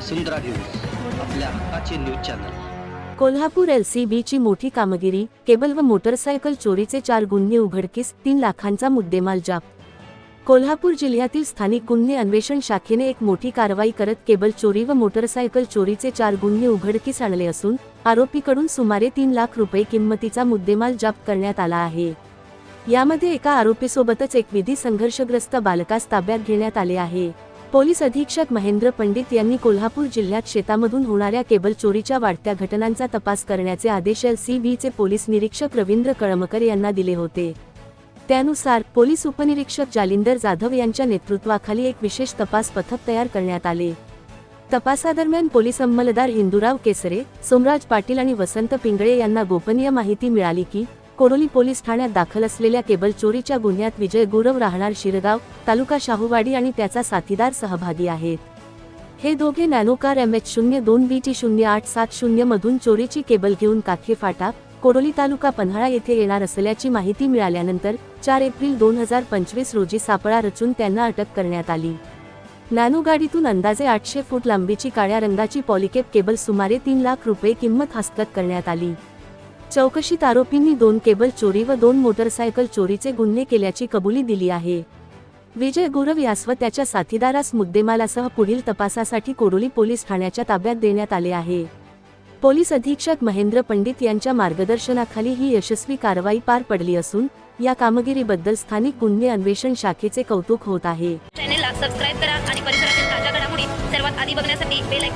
वसुंधरा news आपल्या हक्काचे news channel. Kolhapur एलसीबीची मोठी कामगिरी केबल व मोटरसायकल चोरीचे चार गुन्हे उघडकीस तीन लाखांचा मुद्देमाल जाप कोल्हापूर जिल्ह्यातील स्थानिक गुन्हे अन्वेषण शाखेने एक मोठी कारवाई करत केबल चोरी व मोटरसायकल चोरीचे चार गुन्हे उघडकीस आणले असून आरोपीकडून सुमारे तीन लाख रुपये किंमतीचा मुद्देमाल जप्त करण्यात आला आहे. यामध्ये एका आरोपीसोबतच एक विधी संघर्षग्रस्त बालकास ताब्यात घेण्यात आले आहे. पोलीस अधीक्षक महेंद्र पंडित यांनी कोल्हापूर जिल्ह्यात शेतामधून होणाऱ्या केबल चोरीच्या वाढत्या घटनांचा तपास करण्याचे आदेश सी बीचे पोलीस निरीक्षक रवींद्र कळमकर यांना दिले होते. त्यानुसार पोलीस उपनिरीक्षक जालिंदर जाधव यांच्या नेतृत्वाखाली एक विशेष तपास पथक तयार करण्यात आले. तपासादरम्यान पोलीस अंमलदार हिंदुराव केसरे सोमराज पाटील आणि वसंत पिंगळे यांना गोपनीय माहिती मिळाली की कोरोली पोलीस ठाण्यात दाखल असलेल्या केबल चोरीच्या गुन्ह्यात विजय गुरव राहणार शिरगाव तालुका शाहूवाडी आणि त्याचा साथीदार सहभागी आहेत. हे दोघे नॅनोकार एम एच शून्य दोन बी टी शून्य आठ सात शून्य मधून चोरीची केबल घेऊन काखे फाटा कोरोली तालुका पन्हाळा येथे येणार असल्याची माहिती मिळाल्यानंतर चार एप्रिल दोन हजार पंचवीस रोजी सापळा रचून त्यांना अटक करण्यात आली. नॅनो गाडीतून अंदाजे आठशे फूट लांबीची काळ्या रंगाची पॉलिकेप केबल सुमारे तीन लाख रुपये किंमत हस्तगत करण्यात आली. चौकशीत आरोपींनी दोन केबल चोरी व दोन मोटरसायकल चोरीचे गुन्हे केल्याची कबुली दिली आहे. विजय गुरव यास व त्याच्या साथीदारास मुद्देमालासह पुढील तपासासाठी कोडोली पोलीस ठाण्याच्या ताब्यात देण्यात आले आहे. पोलीस अधीक्षक महेंद्र पंडित यांच्या मार्गदर्शनाखाली ही यशस्वी कारवाई पार पडली असून या कामगिरीबद्दल स्थानिक गुन्हे अन्वेषण शाखेचे कौतुक होत आहे. चॅनेलला सबस्क्राईब करा आणि परिसरातील ताज्या घडामोडी सर्वात आधी बघण्यासाठी बेल